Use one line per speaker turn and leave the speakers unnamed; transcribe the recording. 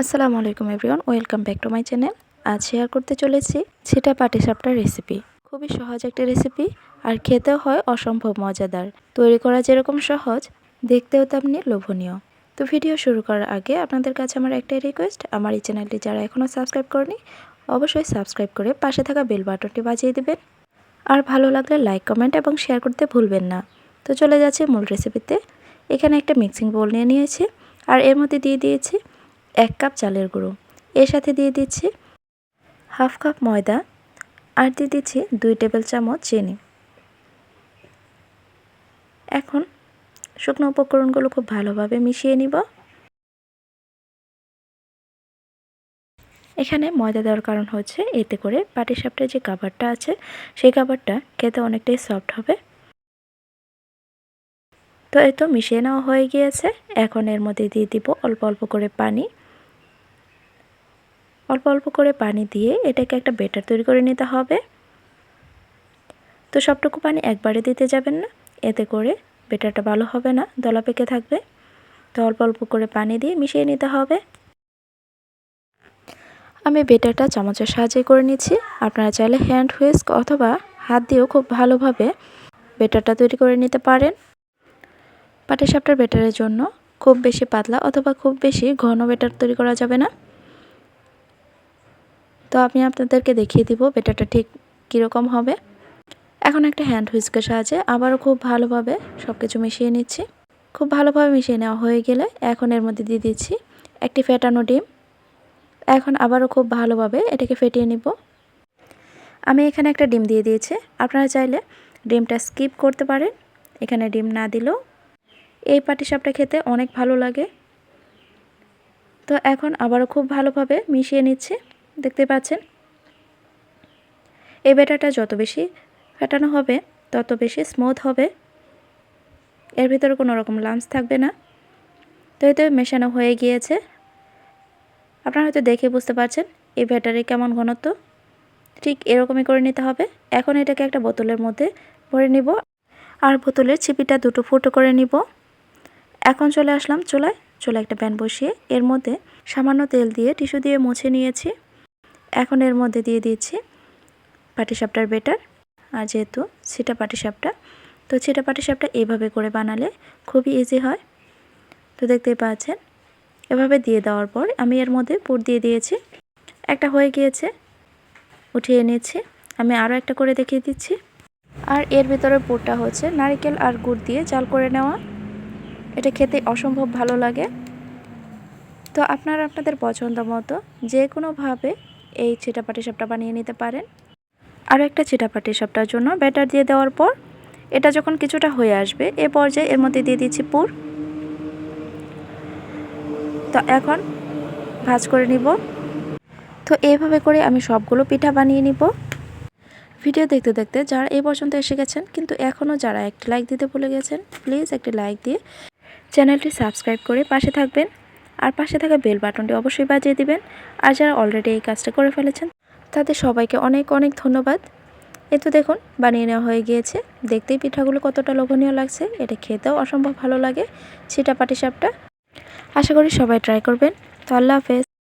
আসসালামু আলাইকুম everyone, welcome back to my channel. আজ শেয়ার করতে চলেছি সেটা পাটিসাপটার রেসিপি খুবই সহজ একটা রেসিপি আর খেতেও হয় অসম্ভব মজাদার। তৈরি করা যেরকম সহজ, দেখতেও তেমনি লোভনীয়। তো ভিডিও শুরু করার আগে আপনাদের কাছে আমার একটাই রিকোয়েস্ট আমার এই চ্যানেলটি যারা এখনও সাবস্ক্রাইব করেনি, অবশ্যই সাবস্ক্রাইব করে পাশে থাকা বেল বাটনটি বাজিয়ে দেবেন। আর ভালো লাগলে লাইক কমেন্ট এবং শেয়ার করতে ভুলবেন না। তো চলে যাচ্ছে মূল রেসিপিতে এখানে একটা মিক্সিং বোল নিয়ে নিয়েছি, আর এর মধ্যে দিয়ে দিয়েছি এক কাপ চালের গুঁড়ো। এর সাথে দিয়ে দিচ্ছি হাফ কাপ ময়দা আর দিয়ে দিচ্ছি দুই টেবিল চামচ চিনি। এখন শুকনো উপকরণগুলো খুব ভালোভাবে মিশিয়ে নিব। এখানে ময়দা দেওয়ার কারণ হচ্ছে এতে করে পাটিসাপটার যে কাবারটা আছে, সেই কাবারটা খেতে অনেকটাই সফট হবে। তো এই তো মিশিয়ে নেওয়া হয়ে গিয়েছে। এখন এর মধ্যে দিয়ে দিব অল্প অল্প করে পানি। অল্প অল্প করে পানি দিয়ে এটাকে একটা বেটার তৈরি করে নিতে হবে। তো সবটুকু পানি একবারে দিতে যাবেন না, এতে করে বেটারটা ভালো হবে না, দলা পেকে থাকবে। তো অল্প অল্প করে পানি দিয়ে মিশিয়ে নিতে হবে। আমি বেটারটা চামচের সাহায্যে করে নিচ্ছি। আপনারা চাইলে হ্যান্ড হুইস্ক অথবা হাত দিয়েও খুব ভালোভাবে বেটারটা তৈরি করে নিতে পারেন। পাটিসাপটার বেটারের জন্য খুব বেশি পাতলা অথবা খুব বেশি ঘন বেটার তৈরি করা যাবে না। তো আমি আপনাদেরকে দেখিয়ে দিব বেটারটা ঠিক কীরকম হবে। এখন একটা হ্যান্ড হুইস্কের সাহায্যে আবারও খুব ভালোভাবে সব কিছু মিশিয়ে নিচ্ছি। খুব ভালোভাবে মিশিয়ে নেওয়া হয়ে গেলে এখন এর মধ্যে দিয়ে দিচ্ছি একটি ফেটানো ডিম। এখন আবারও খুব ভালোভাবে এটাকে ফেটিয়ে নিব। আমি এখানে একটা ডিম দিয়ে দিয়েছি। আপনারা চাইলে ডিমটা স্কিপ করতে পারেন, এখানে ডিম না দিলেও। এই পাটিসাপটা খেতে অনেক ভালো লাগে। তো এখন আবারও খুব ভালোভাবে মিশিয়ে নিচ্ছি। দেখতে পাচ্ছেন? এই ব্যাটারটা যত বেশি ফেটানো হবে, তত বেশি স্মুথ হবে। এর ভিতরে কোনো রকম লামস থাকবে না। তো এই তো মেশানো হয়ে গিয়েছে। আপনারা হয়তো দেখে বুঝতে পারছেন এই ব্যাটারে কেমন ঘনত্ব। ঠিক এরকমই করে নিতে হবে। এখন এটাকে একটা বোতলের মধ্যে ভরে নিব। আর বোতলের ছিপিটা দুটো ফুটো করে নিব। এখন চলে আসলাম চুলায়। চুলায় একটা প্যান বসিয়ে এর মধ্যে সামান্য তেল দিয়ে টিস্যু দিয়ে মুছে নিয়েছি। এখন এর মধ্যে দিয়ে দিচ্ছি পাটিসাপটার বেটার। আর যেহেতু সেটা পাটিসাপটা, তো সেটা পাটিসাপটা এভাবে করে বানালে খুবই ইজি হয়। তো দেখতেই পাচ্ছেন, এভাবে দিয়ে দেওয়ার পর আমি এর মধ্যে পুর দিয়ে দিয়েছি। একটা হয়ে গিয়েছে, উঠিয়ে নিয়েছি আমি আরও একটা করে দেখিয়ে দিচ্ছি। আর এর ভিতরে পুরটা হচ্ছে নারিকেল আর গুড় দিয়ে জাল করে নেওয়া। এটা খেতে অসম্ভব ভালো লাগে। তো আপনারা আপনাদের পছন্দ মতো যে কোনোভাবে এই চিটাপাটি সাপটা বানিয়ে নিতে পারেন। আরও একটা চিটাপাটি সাপটার জন্য ব্যাটার দিয়ে দেওয়ার পর এটা যখন কিছুটা হয়ে আসবে, এ পর্যায়ে এর মধ্যে দিয়ে দিচ্ছি পুর। তো এখন ভাজ করে নিব। তো এইভাবে করে আমি সবগুলো পিঠা বানিয়ে নিব। ভিডিও দেখতে দেখতে যারা এই পর্যন্ত এসে গেছেন, কিন্তু এখনও যারা একটি লাইক দিতে ভুলে গেছেন প্লিজ একটি লাইক দিয়ে চ্যানেলটি সাবস্ক্রাইব করে পাশে থাকবেন। আর পাশে থাকা বেল বাটনটি অবশ্যই বাজিয়ে দিবেন। আর যারা অলরেডি এই কাজটা করে ফেলেছেন, তাদের সবাইকে অনেক অনেক ধন্যবাদ। এ তো দেখুন, বানিয়ে নেওয়া হয়ে গিয়েছে। দেখতেই পিঠাগুলো কতটা লোভনীয় লাগছে। এটা খেতেও অসম্ভব ভালো লাগে সেটা পাটিসাপটা আশা করি সবাই ট্রাই করবেন। তো আল্লাহ হাফেজ।